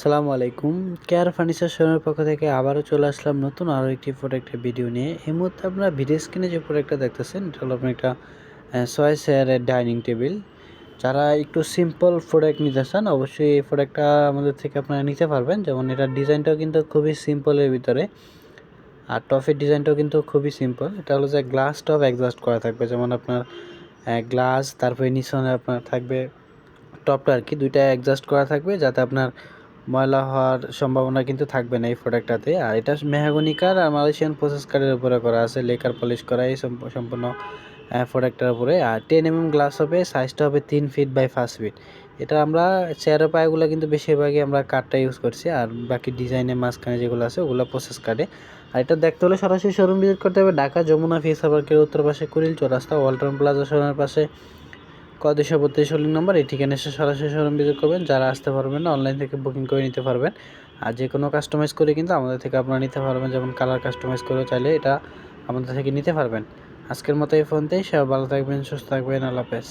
আসসালামু আলাইকুম। Care furniture শোরুমের পক্ষ থেকে আবারও চলে আসলাম নতুন আরও একটি প্রোডাক্টের ভিডিও নিয়ে। এই মুহূর্তে আপনারা ভিডিও স্ক্রিনে যে প্রোডাক্টটা দেখতেছেন, এটা হলো আপনার একটা ছয় চেয়ারের ডাইনিং টেবিল যারা একটু সিম্পল প্রোডাক্ট নিতে চান, অবশ্যই এই প্রোডাক্টটা আমাদের থেকে আপনারা নিতে পারবেন। যেমন এটার ডিজাইনটাও কিন্তু খুবই সিম্পলের ভিতরে। আর টপের ডিজাইনটাও কিন্তু খুবই সিম্পল এটা হলো যে গ্লাস টপ অ্যাডজাস্ট করা থাকবে। যেমন আপনার গ্লাস তারপরে নিচনে আপনার থাকবে টপটা আর কি দুইটা অ্যাডজাস্ট করা থাকবে, যাতে আপনার ময়লা হওয়ার সম্ভাবনা কিন্তু থাকবে না এই প্রোডাক্টটাতে আর এটা মেহাগনি কার আর মালয়েশিয়ান প্রসেস কারের উপরে করা আছে, লেকার পলিশ করা, এই সম্প- সম্পূর্ণ প্রোডাক্টটার উপরে। আর টেন এম গ্লাস হবে সাইজটা হবে তিন ফিট বাই ফার্স্ট ফিট এটা আমরা চেয়ারের পায়েগুলো কিন্তু বেশিরভাগই আমরা কাঠটা ইউজ করছি। আর বাকি ডিজাইনের মাঝখানে যেগুলো আছে, ওগুলো প্রসেস কার্ডে আর এটা দেখতে হলে সরাসরি শোরুম ভিজিট করতে হবে। ঢাকা যমুনা ফিস পার্কের উত্তর পাশে কুড়িল চৌরাস্তা, ওয়ালটন প্লাজা শোরুমের পাশে ক বত্রিশ হোল্ডিং নম্বর, এই ঠিকানা এসে সরাসরি শোরুম ভিজিট করবেন। যারা আসতে পারবেন না অনলাইন থেকে বুকিং করে নিতে পারবেন। আর যে কোনো কাস্টমাইজ করে কিন্তু আমাদের থেকে আপনারা নিতে পারবেন। যেমন কালার কাস্টমাইজ করে চাইলে এটা আমাদের থেকে নিতে পারবেন। আজকের মতো এই ফোনতেই সে ভালো থাকবেন, সুস্থ থাকবেন। আল্লাহ হাফেজ।